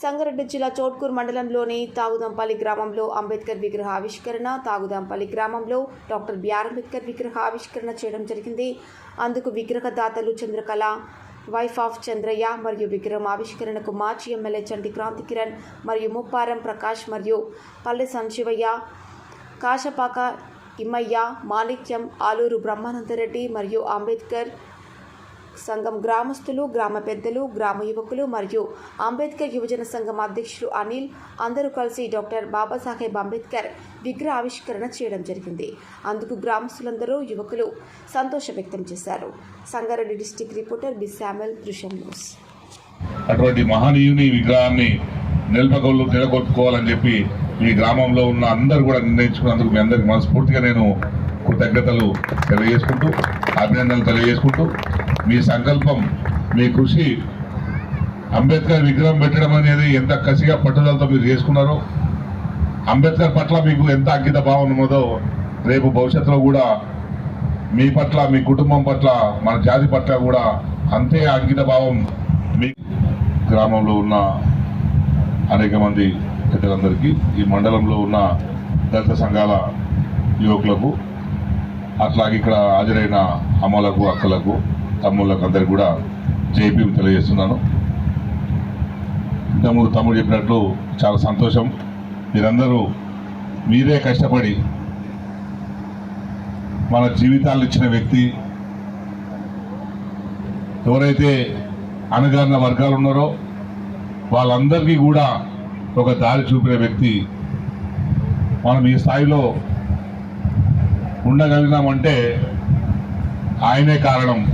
సంగారెడ్డి జిల్లా చోట్కూర్ మండలంలోని తాగుదంపల్లి గ్రామంలో అంబేద్కర్ విగ్రహ ఆవిష్కరణ తాగుదంపల్లి గ్రామంలో డాక్టర్ బిఆర్ అంబేద్కర్ విగ్రహ ఆవిష్కరణ చేయడం జరిగింది. అందుకు విగ్రహదాతలు చంద్రకళ వైఫ్ ఆఫ్ చంద్రయ్య మరియు విగ్రహం ఆవిష్కరణకు మాజీ ఎమ్మెల్యే చండి క్రాంతి కిరణ్ మరియు ముప్పారం ప్రకాష్ మరియు పల్లె సంశివయ్య కాశపాక ఇమ్మయ్య మాణిక్యం ఆలూరు బ్రహ్మానందరెడ్డి మరియు అంబేద్కర్ సంఘం గ్రామస్తులు గ్రామ పెద్దలు గ్రామ యువకులు మరియు అంబేద్కర్ యువజన సంఘం అధ్యక్షులు అనిల్ అందరూ కలిసి డాక్టర్ బాబాసాహెబ్ అంబేద్కర్ విగ్రహ ఆవిష్కరణ చేయడం జరిగింది. అందుకు గ్రామస్తులందరూ యువకులు సంతోషం వ్యక్తం చేశారు. Sangareddy district reporter B. Samuel Drishyam news. అటువంటి మహనీయుని విగ్రహాన్ని నిలపగొల్లు నిలగొట్టుకోవాలని చెప్పి ఈ గ్రామంలో ఉన్న అందరూ కూడా నిర్ణయించుకున్నందుకు మీ అందరికి మనస్ఫూర్తిగా నేను కృతజ్ఞతలు తెలియజేసుకుంటూ అభినందనలు తెలియజేసుకుంటూ మీ సంకల్పం మీ కృషి అంబేద్కర్ విగ్రహం పెట్టడం అనేది ఎంత కసిగా పట్టుదలతో మీరు చేసుకున్నారో అంబేద్కర్ పట్ల మీకు ఎంత అంకిత భావం ఉన్నదో రేపు భవిష్యత్తులో కూడా మీ పట్ల మీ కుటుంబం పట్ల మన జాతి పట్ల కూడా అంతే అంకిత భావం మీ గ్రామంలో ఉన్న అనేక మంది పెద్దలందరికీ ఈ మండలంలో ఉన్న దళిత సంఘాల యువకులకు అట్లాగే ఇక్కడ హాజరైన అమ్మలకు అక్కలకు తమ్ముళ్ళకు అందరికి కూడా జేపీ తెలియజేస్తున్నాను. ఇంతకుముందు తమ్ముడు చెప్పినట్లు చాలా సంతోషం. మీరందరూ మీరే కష్టపడి మన జీవితాలు ఇచ్చిన వ్యక్తి. ఎవరైతే అణగారిన వర్గాలు ఉన్నారో వాళ్ళందరికీ కూడా ఒక దారి చూపిన వ్యక్తి. మనం ఈ స్థాయిలో ఉండగలిగినామంటే ఆయనే కారణం.